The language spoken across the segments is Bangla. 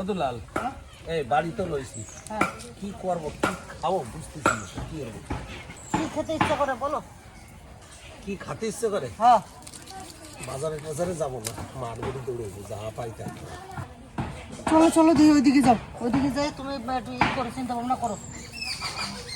অদুলাল এই বাড়ি তো লইছি। হ্যাঁ। কি করব কি খাব বুঝতেছি না, কি করব? কি খেতে ইচ্ছা করে বলো? কি খাতে ইচ্ছে করে? হ্যাঁ। বাজারে বাজারে যাব না মার বেড়ে দৌড়েবো যা পাই তাই। চলো চলো দিয়ে ওইদিকে যাও। ওইদিকে যাই তুমি একটু ই করে চিন্তা ভাবনা করো।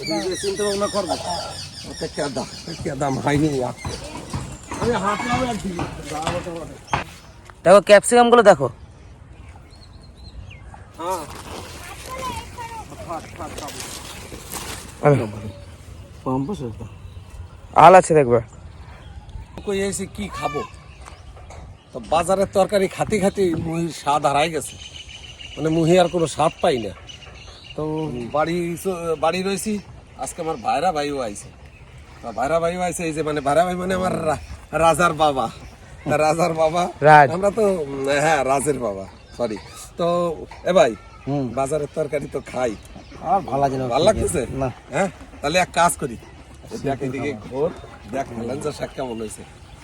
এদিকে চিন্তা ভাবনা করব। ওতে কে দাম কে দাম হয়নি আমি হাঁটলাম আর কি যাব দেখো ক্যাপসিকামগুলো দেখো। আল আছে দেখবে এসে কি খাব? তো বাজারের তরকারি খাতে খাতে মুহির স্বাদ হারাই গেছে। মানে মুহি আর কোনো স্বাদ পাই না। তো বাড়ি বাড়ি রয়েছি আজকে আমার ভাইরা ভাইও আইছে। ভাইরা ভাইও আইছে এই যে মানে ভাইরা ভাই মানে আমার রাজার বাবা। রাজার বাবা আমরা তো হ্যাঁ রাজের বাবা। সরি তো এ ভাই বাজারের তরকারি তো খাই। আর ভালো লাগে ভালো লাগতেছে? হ্যাঁ? তাহলে এক কাজ করি। দেখ এদিকে ঘোর দেখ শাক কেমন হয়েছে।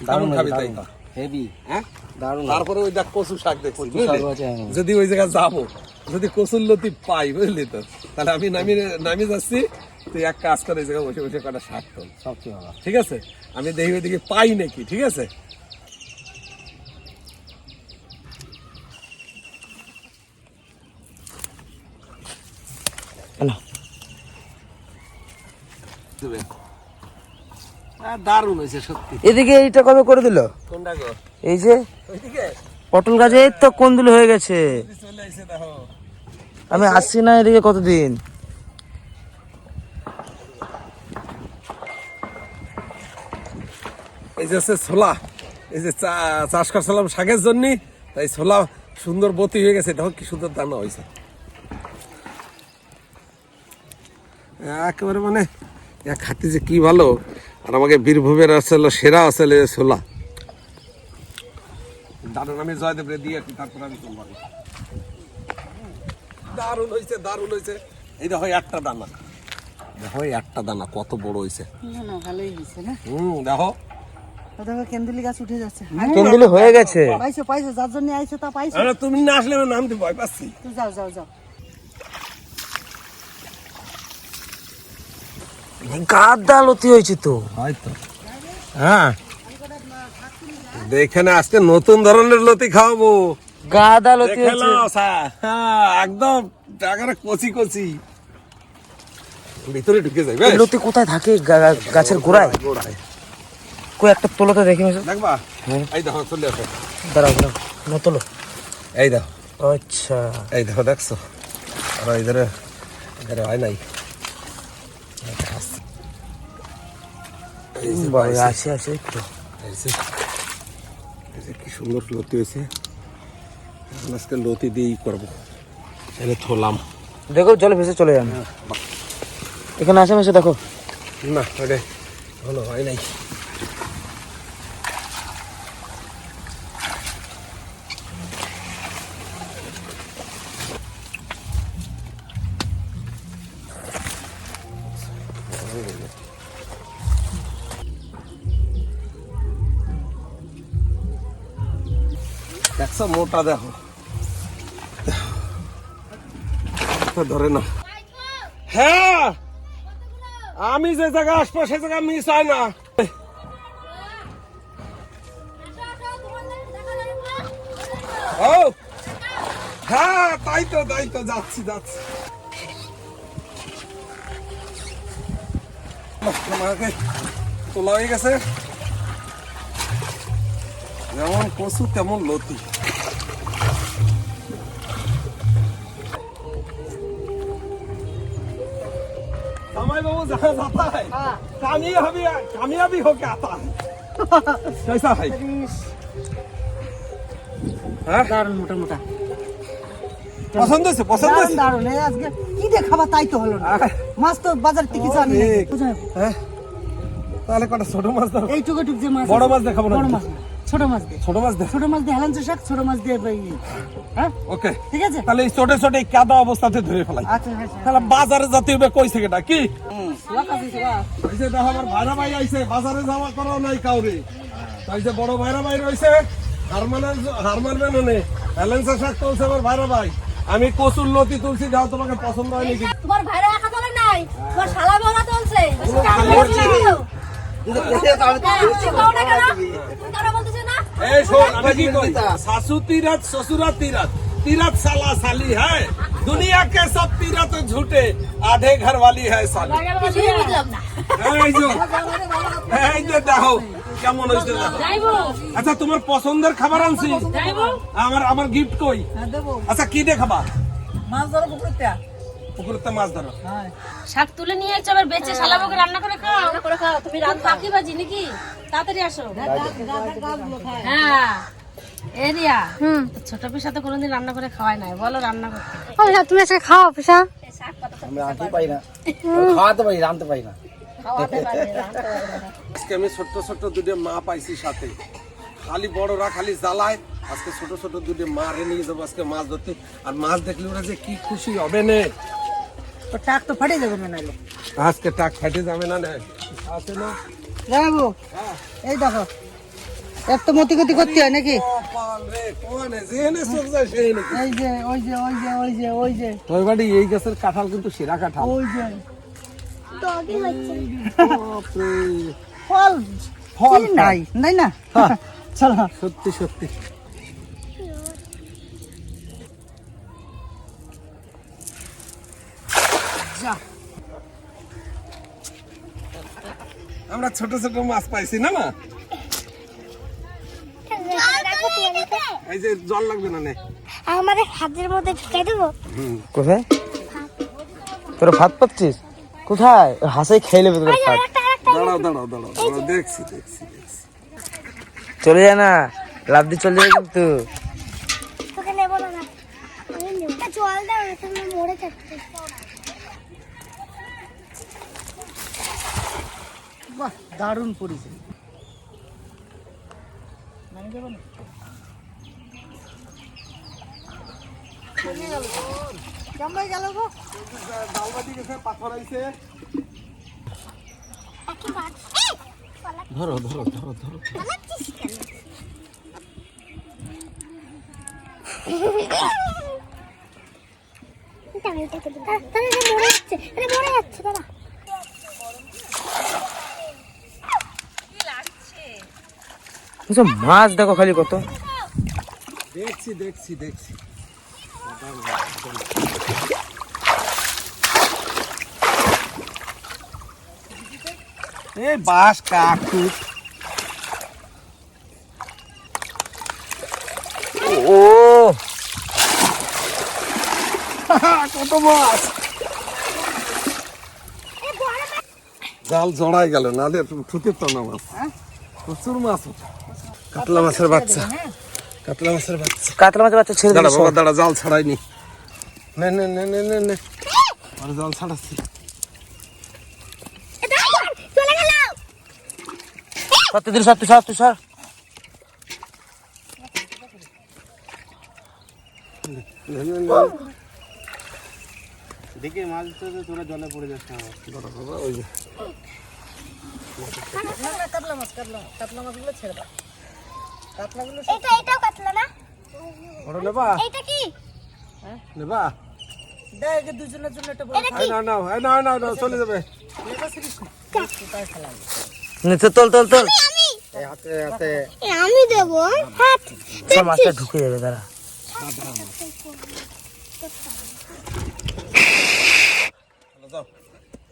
কেমন খাবি তাই হেভি। হ্যাঁ? দারুণ। তারপরে ওই দেখ কচু শাক দেখছি হ্যাঁ। যদি ওই জায়গায় যাব যদি কচুর লতি পাই বুঝলি তো? তাহলে আমি নামি নামি যাচ্ছি তুই এক কাজ করে ওই জায়গায় বসে বসে কটা শাক তোল। ঠিক আছে? আমি দেখি ওইদিকে পাই নাকি ঠিক আছে? আহ, দারুণ হয়েছে সত্যি। এদিকে এইটা কবে করে দিল? কোনটা গো? এই যে পটল গাছে তো কোন্দুল হয়ে গেছে। আমি আসছি না এদিকে কতদিন? এই যে ছোলা। এই যে চাষ করছিলাম শাকের জন্য তাই ছোলা সুন্দর বতি হয়ে গেছে। দেখো কি সুন্দর দানা হয়েছে। একেবারে মানে খাতে যে কি ভালো আর আমাকে বীরভূমের আসলে সেরা আসলে ছোলা। দারুণ আমি জয়দেব রে দিয়ে তারপর আমি তোমার দারুণ হয়েছে দারুণ হয়েছে এই দেখো একটা দানা। দেখো একটা দানা কত বড় হয়েছে না না ভালোই হয়েছে না? হুম দেখো। দেখো কেন্দুলি গাছ উঠে যাচ্ছে। কেন্দুলি হয়ে গেছে। পাইছো পাইছো যার জন্য আইছো তা পাইছো। তুমি না আসলে নামতে ভয় পাচ্ছি। তুই যাও যাও যাও। গাদা লতি হয়েছে তো। হয়তো। হ্যাঁ। দেখে না আজকে নতুন ধরনের লতি খাওয়াবো। গাদা লতি হয়েছে। হ্যাঁ একদম টাকারে কচি কচি। ভিতরে ঢুকে যাবে লতি কোথায় থাকে গাছের গোড়ায়? কই একটা তোলোতে দেখি মেশো দেখবা? হ্যাঁ। এই দেখো চলে আসো। দাঁড়াও দাঁড়াও না তোলো। এই দেখো। আচ্ছা। এই দেখো দেখছ? আর ইধারে ইধারে হয় নাই। এই যে বাবা পাইছে। আছে আছে একটু কি সুন্দর লতি হয়েছে। এখন আজকে লতি দিয়েই করব। এনে থলাম। দেখো জলে ভেসে চলে যান এখানে আসে মেশে দেখো। না ওরে হলো হয় নাই। দেখছ মোটা দেখো। ধরে না হ্যাঁ আমি যে জায়গা আসব, সে জায়গা মিস হয় না। হ্যাঁ তাই তো তাই তো, যাচ্ছি যাচ্ছি। তোলা হয়ে গেছে। যেমন কচু, তেমন লতি। जहाँ जाता है कामयाबी कामयाबी होके आता है कैसा है হ্যাঁ দারুন মোটা মোটা পছন্দ হয়েছে পছন্দ দারুন হয়েছে দারুন এই আজকে কি দিয়ে খাবার তাই তো হলো না মাছ তো বাজার থেকে কিছু আনি নাই। ঠিক। বুঝলেন? হ্যাঁ তাহলে কটা ছোট মাছ দাও এই টুকু টুক যে মাছ বড় আছে, মাছ দেখাবো না বড় মাছ না, ছোট মাছ দে ছোট মাছ দেখ ছোট মাছ দিয়ে হেলাঞ্চ শাক ছোট মাছ দিয়ে হ্যাঁ? ওকে। ঠিক আছে? তাহলে এই ছোট ছোট কাদা অবস্থাতে ধরে ফেলাই। আচ্ছা আচ্ছা। তাহলে বাজারে যেতে হবে কই থেকে কি? লাখ এই যে দেখো আমার ভাইরা ভাই আইছে বাজারে যাওয়া করা নাই কাউরে। তাই যে বড় ভাইরা ভাই না শাক চলছে আমার ভাইরা ভাই। আমি কচুর লতি তুলছি যাও তোমাকে পছন্দ হয়নি কি তোমার ভাইরা একা তোলে নাই? তোমার শালা বউরা তুলছে? এই শোন আমি কি কই শাশু तीरथ ससुरा तीरथ तीरथ साला साली है दुनिया के सब तीरथ झूठे आधे घर वाली है साली এই যে এই যে দেখো কেমন হয়েছে দেখো আচ্ছা তোমার পছন্দের খাবার আনছি আমার আমার গিফট কই আচ্ছা কি দিয়ে খাবা মাছ ধরো পুকুরটা পুকুরতে মাছ ধরো। শাক তুলে নিয়ে আবার বেঁচে শালা বউকে রান্না করে খাও। রান্না করে খাও তুমি রাত পাখি বাজি নাকি? তাড়াতাড়ি আসো। হ্যাঁ। এরিয়া ছোট পিসা তো কোনোদিন রান্না করে খাওয়াই নাই। বলো রান্না করতে। আচ্ছা তুমি আজকে খাও পিসা? আমি আনতে পারি না। খাওয়াতে পারি রানতে পারি না। আজকে আমি ছোট্ট ছোট্ট দুটো মা পাইছি সাথে। খালি বড়রা খালি জ্বালায়। আজকে ছোট ছোট দুটো মারে নিয়ে যাব আজকে মাছ ধরতে। আর মাছ দেখলে ওরা যে কি খুশি হবে না। তো টাক তো ফাটে যাবে না নাইলে আজকে টাক ফাটে যাবে না না। আছে না? যাব এই দেখো। এক তো মতি গতি করতে হয় নাকি? এই যে ওই যে ওই যে ওই যে ওই যে। তোর বাড়ি এই গাছের কাঁঠাল কিন্তু সেরা কাঁঠাল। ওই যে। ফল। ফল নাই? নাই না? চলো। সত্যি সত্যি। আমরা ছোট ছোট মাছ পাইছি না মা? এই যে জল লাগবে না নে। আমাদের হাতের মধ্যে ঢুকে দেবো? কোথায়? তোরা ভাত পাচ্ছিস? কোথায়? হাসাই খেয়ে নেবে তোর ভাত। দাঁড়াও দাঁড়াও দাঁড়াও। দাঁড়াও দেখছি দেখছি দেখছি। চলে যা না। লাভ দিয়ে চলে যাবে কিন্তু। তোকে নেব না আমি জল দাও মরে যাচ্ছে। বাহ দারুণ পড়েছে কেমন গেল গো। ডালবাটি গেছে পাথর আইছে ধরো ধরো। ধরো ধরো মরে যাচ্ছে মরে যাচ্ছে দাদা আচ্ছা, মাছ দেখো খালি কত। দেখছি দেখছি দেখছি। এই বাস কাকু। ও কত মাছ। জাল জড়াই গেল না দে ঠুকে তো না মাছ। প্রচুর মাছ ওঠে। কাতলা মাছের বাচ্চা। কাতলা মাছের বাচ্চা। কাতলা মাছের বাচ্চা ছেড়ে দাঁড়া বাবা দাঁড়া জাল ছাড়াইনি। নে নে নে নে নে নে। আর জাল ছাড়াচ্ছি। চলে গেল। সব তুই সব তুই সব তুই সর নে, নে, নে। দাঁড়া বাবা, ওই যে। কাতলা মাছ কাতলা মাছগুলো ছেড়ে দাও। কাতলাগুলো এটা এটাও কাটলো না? ওটা নেবা? এটা কি? নেবা? দেখ দুজনের জন্য একটা বড় না না না না না চলে যাবে। নিচে তোল তোল তোল। আমি দেবো হাত সব মাছটা ঢুকে যাবে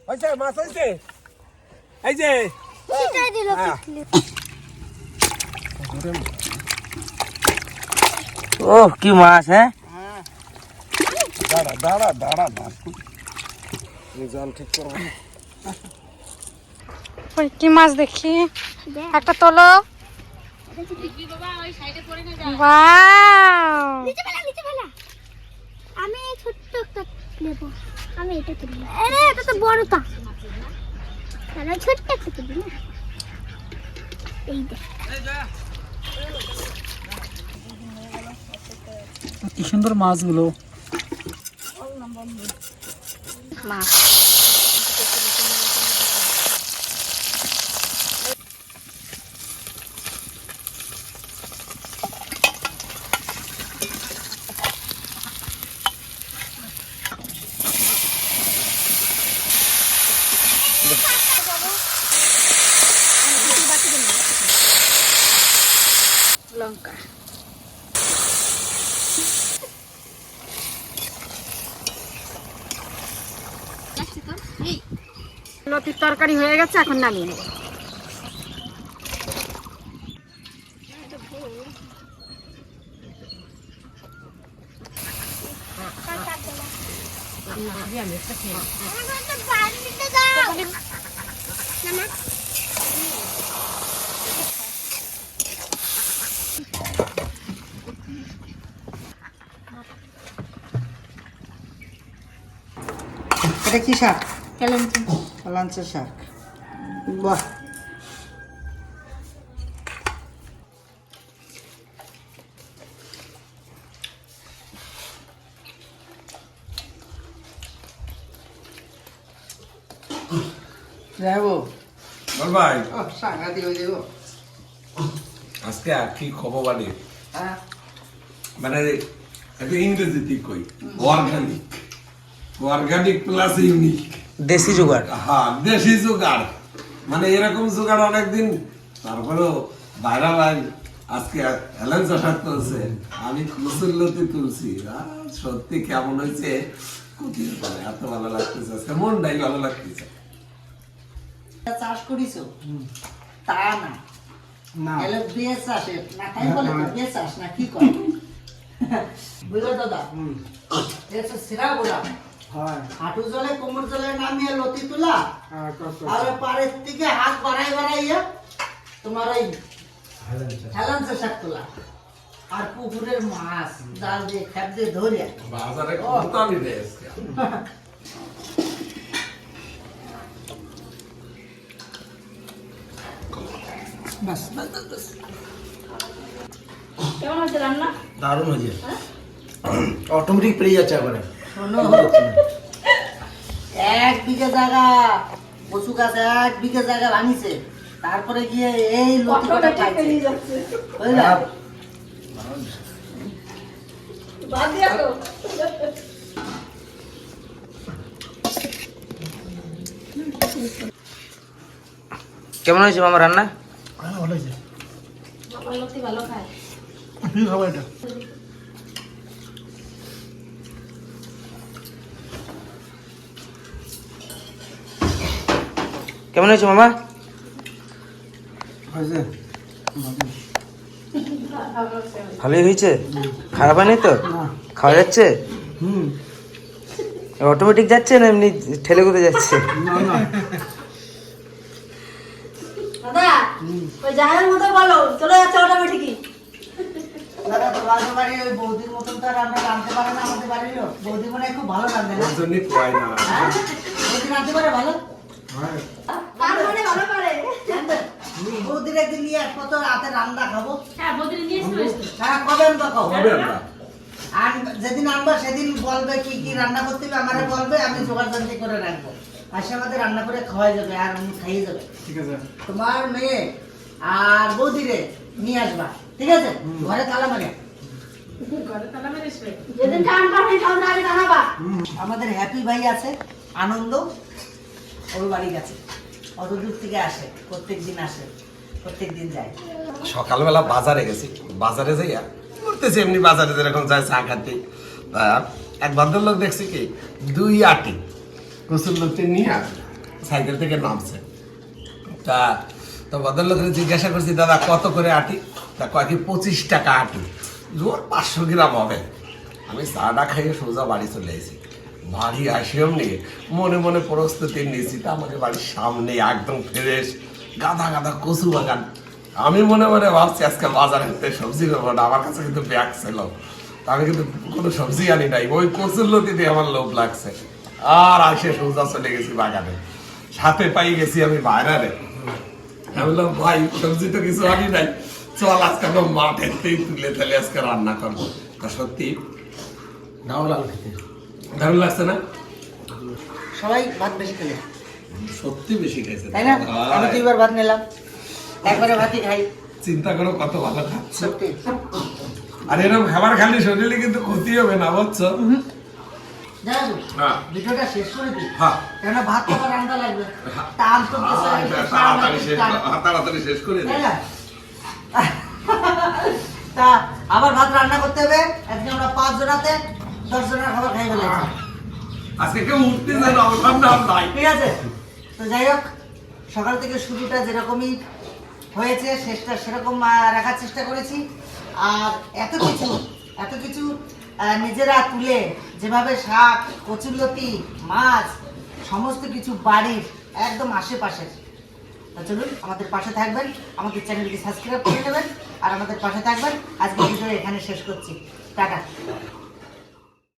হয়েছে মাছ হয়েছে? এই যে। দিল হ্যাঁ। ও কি মাছ হ্যাঁ? দাঁড়া দাঁড়া দাঁড়া দাঁড়া এই জাল ঠিক করব ওই কি মাছ দেখি? একটা তোলো। আমি ছোট্ট একটা নেব। আমি এটা তুলব আরে এটা তো বড়টা তাহলে ছোট্ট একটা তুলবি না? এই দেখ। কি সুন্দর মাছগুলো। লতির তরকারি হয়ে গেছে এখন নামিয়ে নেব। এটা কি শাক? লাঞ্চের শাক। বাহ। যাব বল ভাই। সাংঘাতিক হয়ে যাব আজকে আর কি খবর বাড়ি? হ্যাঁ। মানে একটু ইংরেজিতে কই? অর্গানিক অর্গানিক প্লাস ইউনিক দেশি জোগাড়। হ্যাঁ দেশি জোগাড়। মানে এরকম জোগাড় অনেকদিন তারপরেও ভাইরাল লাইন আজকে হেলেন চাষার তুলছে আমি কুসুল্লতি তুলছি। সত্যি কেমন হয়েছে? কুটির বলে এত ভালো লাগতেছে। আজকে মনটাই ভালো লাগতেছে। চাষ করিছো? তা না। এলে বিয়ে চাষে না তাই বলে বিয়ে চাষ না কি করে বুঝলো দাদা এটা সিরা গোড়া হাঁটু জলে কোমর জলে নামিয়ে লতি তুলা। আর পাড়ের থেকে হাত বাড়াই বাড়াইয়া তোমার ওই হেলাঞ্চা। শাক তোলা। আর পুকুরের মাছ জাল দিয়ে খেপ দিয়ে বাস কেমন হয়েছে রান্না? দারুণ হয়েছে। অটোমেটিক পেরিয়ে যাচ্ছে একবারে। শোনো। এক বিঘা জায়গা কচু গাছ এক বিঘা জায়গা ভাঙিছে। তারপরে গিয়ে এই লতি খাইছে? বুঝলা? বাদ দিয়া তো। কেমন হয়েছে মামা রান্না? আমার লোকটি ভালো খায়। কেমন হয়েছে মামা? ভালোই হয়েছে? খারাপ হয়নি তো? খাওয়া যাচ্ছে? অটোমেটিক যাচ্ছে না এমনি ঠেলে কোথায় যাচ্ছে? রাঁধতে মনে খুব ভালো রাঁধে না? ওর জন্যই কয় না। হ্যাঁ? বৌদি রাঁধতে পারে ভালো? বৌদির একদিন নিয়ে রাতে রান্না খাব। হ্যাঁ হ্যাঁ আর যেদিন আনবা সেদিন বলবে কি কি রান্না করতে হবে আমারে বলবে আমি জানতে করে রাখব। আসে আমাদের রান্না করে খাওয়াই যাবে আর খাইয়ে যাবে। ঠিক আছে। তোমার মেয়ে আর বৌদিরে নিয়ে আসবা ঠিক আছে? ঘরে তালা মারে। ঘরে তালা মেরে এসবে যেদিন টান পাবে তখন আগে জানাবা। আমাদের হ্যাপি ভাই আছে আনন্দ। ওর বাড়ি গেছে। অত দূর থেকে আসে, প্রত্যেক দিন আসে, প্রত্যেক দিন যায়। সকালবেলা বাজারে গেছি। বাজারে যাইয়া করতেছি এমনি বাজারে যেরকম যায়, চা খাতে এক ভদ্রলোক দেখছি কি, দুই আটি কচুর লোকটি নিয়ে সাইকেল থেকে নামছে। তা তো ভদ্রলোকের জিজ্ঞাসা করছি, দাদা, কত করে আটি? তা কয় কি, পঁচিশ টাকা আটি। জোর পাঁচশো গ্রাম হবে। আমি চাটা খাইয়ে সোজা বাড়ি চলে এসেছি বাড়ি আসি এমনি মনে মনে প্রস্তুতি নিয়েছি, তা আমাকে বাড়ির সামনে একদম ফ্রেশ গাদা গাদা কচু বাগান। আমি মনে মনে ভাবছি আজকে বাজারে থেকে সবজি নেব না, আমার কাছে কিন্তু ব্যাগ ছিল। আমি কিন্তু কোনো সবজি আনি নাই, ওই কচুর লতিতে আমার লোভ লাগছে। আর আসে সোজা চলে গেছি বাগানে। সাথে পাই গেছি আমি বাইরে। আমি বললাম, ভাই, সবজি তো কিছু আনি নাই। চল আজকে আমরা থেকে তুলে তাহলে আজকে রান্না করব। সত্যি? দারুণ লাগছে না? সবাই ভাত বেশি খেলে। সত্যি বেশি খাইছে তাই না? আমি দুইবার ভাত নিলাম। একবারে ভাতই খাই। চিন্তা করো কত ভালো খাচ্ছ। সত্যি। আর এরকম খাবার খালি শরীরে কিন্তু ক্ষতি হবে না বুঝছ? জানো হ্যাঁ। ভিডিওটা শেষ করে দিই। হ্যাঁ। কেন ভাত রান্না লাগবে। তাড়াতাড়ি শেষ করে দিই? তা আবার ভাত রান্না করতে হবে। আজকে আমরা পাঁচ জনাতে দশ জনের খাবার খাই ফেলেছি। আজকে কেউ উঠতে যেন আমার নাম নাই। ঠিক আছে? তো যাই হোক সকাল থেকে শুরুটা যেরকমই হয়েছে শেষটা সেরকম রাখার চেষ্টা করেছি। আর এত কিছু এত কিছু নিজেরা তুলে যেভাবে শাক কচুরলতি মাছ সমস্ত কিছু বাড়ির একদম আশেপাশের। তো চলুন আমাদের পাশে থাকবেন আমাদের চ্যানেলটি সাবস্ক্রাইব করে নেবেন আর আমাদের পাশে থাকবেন। আজকে ভিডিও এখানে শেষ করছি। টাটা।